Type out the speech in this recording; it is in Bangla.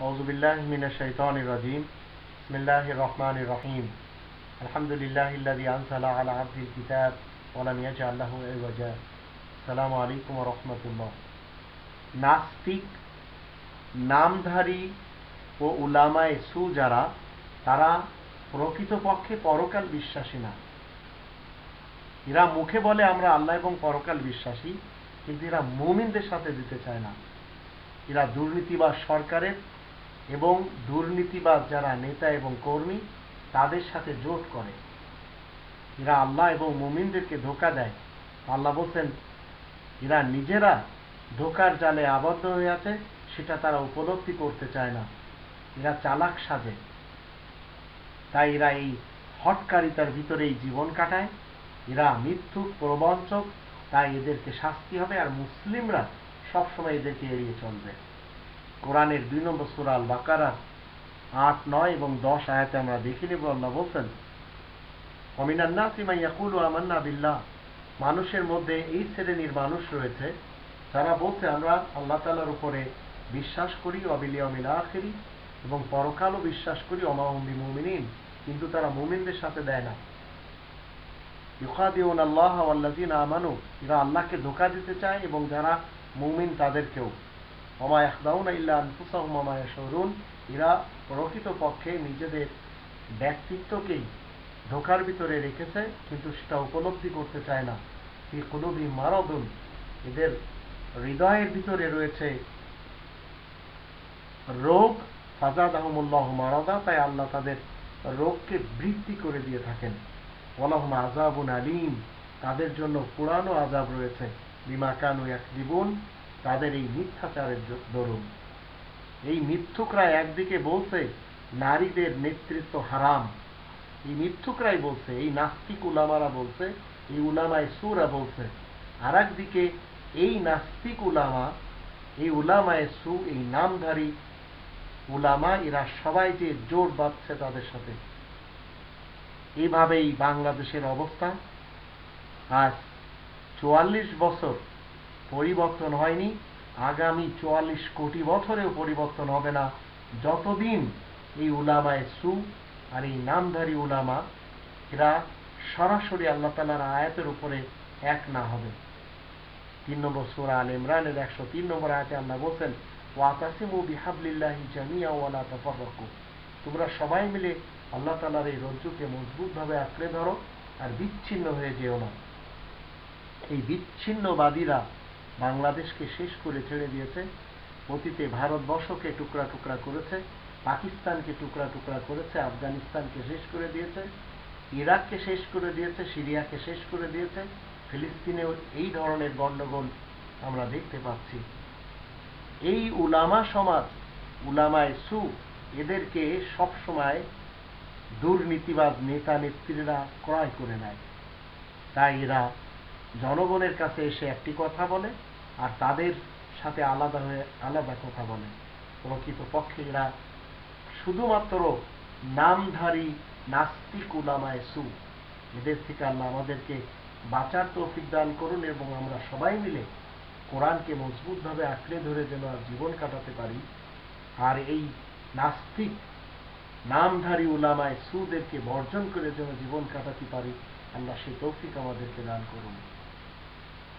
أعوذ بالله من الشيطان الرجيم بسم الله الرحمن الرحيم الحمد لله الذي أنزل على عبد الكتاب ولم يجعل له عوجا السلام عليكم ورحمة الله নাস্তিক নামধারী ও উলামায়ে সু যারা তারা প্রকৃতপক্ষে পরকাল বিশ্বাসী না এরা মুখে বলে আমরা আল্লাহ এবং পরকাল বিশ্বাসী কিন্তু এরা মুমিনদের সাথে দিতে চায় না এরা দুর্নীতিবাজ সরকারের এবং দুর্নীতিবাজ যারা নেতা এবং কর্মী, তাদের সাথে জোট করে। এরা আল্লাহ এবং মুমিনদেরকে ধোকা দেয়। আল্লাহ বলছেন, এরা নিজেরা ধোকার জালে আবদ্ধ হয়ে আছে, সেটা তারা উপলব্ধি করতে চায় না। এরা চালাক সাজে। তাই এরা এই হটকারিতার ভিতরেই জীবন কাটায়। এরা মৃত্যু প্রবঞ্চক। তাই এদেরকে শাস্তি হবে আর মুসলিমরা সবসময় এদেরকে এড়িয়ে চলবে। কোরআনের দুই নম্বর সুরাল বাকারা আট, নয় এবং দশ আয়াতে আমরা দেখে নেব, আল্লাহ বলছেন অমিনান্না সিমাইয়াকুল আমান্না বিল্লাহ। মানুষের মধ্যে এই শ্রেণির মানুষ রয়েছে যারা বলছে, আমরা আল্লাহ তালার উপরে বিশ্বাস করি অবিলিয়মিল আখেরি এবং পরকালও বিশ্বাস করি অমাহম্বি মুমিনিন কিন্তু তারা মুমিনদের সাথে দেয় না। ইউকাদিউন আল্লাহ আল্লাজিন আমানু, এরা আল্লাহকে ধোকা দিতে চায় এবং যারা মুমিন তাদেরকেও। অমায় আখদাউন ইল্লা আনফুসাহুম অমায় শরুন এরা প্রকৃত পক্ষে নিজেদের ব্যক্তিত্বকেই ধোকার ভিতরে রেখেছে, কিন্তু সেটা উপলব্ধি করতে চায় না। কুলুবি মারদুন। এদের হৃদয়ের ভিতরে রয়েছে রোগ, ফাজাদ আহমুল্লাহ মারাদা, তাই আল্লাহ তাদের রোগকে বৃদ্ধি করে দিয়ে থাকেন। ওলাহম আজাবুন আলিম। তাদের জন্য পুরানো আজাব রয়েছে। বিমা কানু এক জীবন তাদের এই মিথ্যাচারের দরুন। এই মিথ্যুকরা একদিকে বলছে, নারীদের নেতৃত্ব হারাম। এই মিথ্যুকরাই বলছে, এই নাস্তিক উলামারা বলছে, এই উলামায় সুরা বলছে। আর একদিকে এই নাস্তিক উলামা, এই উলামায় সু, এই নামধারী উলামা, এরা সবাই যে জোর বাঁধছে তাদের সাথে। এইভাবেই বাংলাদেশের অবস্থা। আজ চুয়াল্লিশ বছর পরিবর্তন হয়নি। আগামী চুয়াল্লিশ কোটি বছরেও পরিবর্তন হবে না। যতদিন এই উলামায় সু আর এই নামধারী উলামা, এরা সরাসরি আল্লাহ তালার আয়াতের উপরে এক না হবে। তিন নম্বর সুরা আল ইমরানের একশো তিন নম্বর আয়াতে আল্লাহ বলছেন, ওয়াতাসিমু বিহাবলিল্লাহি জামিয়া ওয়ালা তোমরা সবাই মিলে আল্লাহ তালার এই রজ্জুকে মজবুতভাবে আঁকড়ে ধরো আর বিচ্ছিন্ন হয়ে যেও না। এই বিচ্ছিন্নবাদীরা বাংলাদেশকে শেষ করে ছেড়ে দিয়েছে। অতীতে ভারতবর্ষকে টুকরা টুকরা করেছে, পাকিস্তানকে টুকরা টুকরা করেছে, আফগানিস্তানকে শেষ করে দিয়েছে, ইরাককে শেষ করে দিয়েছে, সিরিয়াকে শেষ করে দিয়েছে, ফিলিস্তিনেও এই ধরনের গণ্ডগোল আমরা দেখতে পাচ্ছি। এই উলামা সমাজ, উলামায় সু, এদেরকে সব সময় দুর্নীতিবাজ নেতা নেত্রীরা ক্রয় করে নেয়। তাই এরা জনগণের কাছে এসে একটি কথা বলে আর তাদের সাথে আলাদা হয়ে আলাদা কথা বলে। প্রকৃত পক্ষে এরা শুধুমাত্র নামধারী নাস্তিক উলামায় সু। এদের থেকে আল্লাহ আমাদেরকে বাঁচার তৌফিক দান করুন এবং আমরা সবাই মিলে কোরআনকে মজবুতভাবে আঁকড়ে ধরে যেন জীবন কাটাতে পারি। আর এই নাস্তিক, নামধারী উলামায় সুদেরকে বর্জন করে যেন জীবন কাটাতে পারি, আল্লাহ সেই তৌফিক আমাদেরকে দান করুন।